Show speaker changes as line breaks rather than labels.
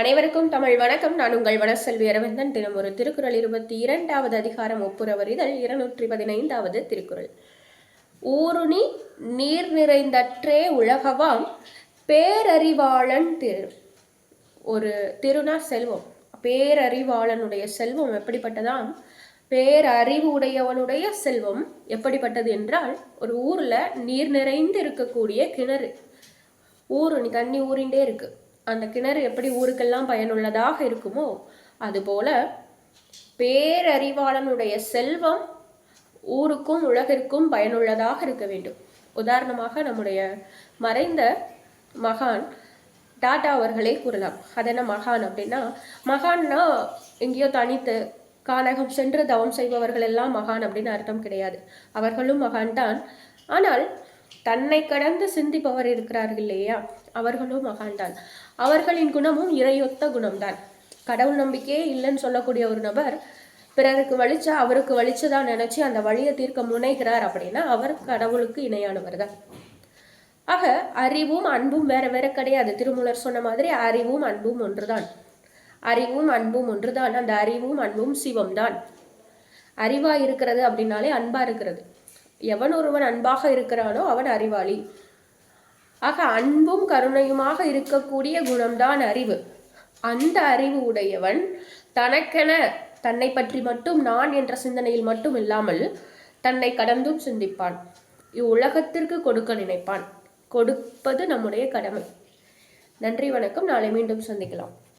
அனைவருக்கும் தமிழ் வணக்கம் நான் உங்கள் வனசெல்வி அரவிந்தன் தினம் ஒரு திருக்குறள் இருபத்தி இரண்டாவது அதிகாரம் ஒப்புரவர் இதழ் இருநூற்றி பதினைந்தாவது திருக்குறள் ஊருணி நீர் நிறைந்தற்றே உலகவாம் பேரறிவாளன் திரு ஒரு திருநா செல்வம் பேரறிவாளனுடைய செல்வம் எப்படிப்பட்டதாம் பேரறிவு உடையவனுடைய செல்வம் எப்படிப்பட்டது என்றால் ஒரு ஊரில் நீர் நிறைந்து இருக்கக்கூடிய கிணறு ஊருணி தண்ணி ஊரிண்டே இருக்குது அந்த கிணறு எப்படி ஊருக்கெல்லாம் பயனுள்ளதாக இருக்குமோ அதுபோல பேரறிவாளனுடைய செல்வம் ஊருக்கும் உலகிற்கும் பயனுள்ளதாக இருக்க வேண்டும் உதாரணமாக நம்முடைய மறைந்த மகான் டாடா அவர்களே கூறலாம் அது என்ன மகான் அப்படின்னா மகான்னா எங்கேயோ தனித்து கானகம் சென்று தவம் செய்பவர்கள் எல்லாம் மகான் அப்படின்னு அர்த்தம் கிடையாது அவர்களும் மகான் தான் ஆனால் தன்னை கடந்து சிந்திப்பவர் இருக்கிறார்கள் இல்லையா அவர்களும் மகான்தான் அவர்களின் குணமும் இறையொத்த குணம்தான் கடவுள் நம்பிக்கையே இல்லைன்னு சொல்லக்கூடிய ஒரு நபர் பிறருக்கு வலிச்சா அவருக்கு வலிச்சதா நினைச்சு அந்த வழியை தீர்க்க முனைகிறார் அப்படின்னா அவர் கடவுளுக்கு இணையானவர் தான் ஆக அறிவும் அன்பும் வேற வேற கிடையாது திருமூலர் சொன்ன மாதிரி அறிவும் அன்பும் ஒன்றுதான் அறிவும் அன்பும் ஒன்றுதான் அந்த அறிவும் அன்பும் சிவம்தான் அறிவா இருக்கிறது அப்படின்னாலே அன்பா இருக்கிறது எவன் ஒருவன் அன்பாக இருக்கிறானோ அவன் அறிவாளி ஆக அன்பும் கருணையுமாக இருக்கக்கூடிய குணம்தான் அறிவு அந்த அறிவு உடையவன் தனக்கென தன்னை பற்றி மட்டும் நான் என்ற சிந்தனையில் மட்டும் இல்லாமல் தன்னை கடந்தும் சிந்திப்பான் இவ்வுலகத்திற்கு கொடுக்க நினைப்பான் கொடுப்பது நம்முடைய கடமை நன்றி வணக்கம் நாளை மீண்டும் சந்திக்கலாம்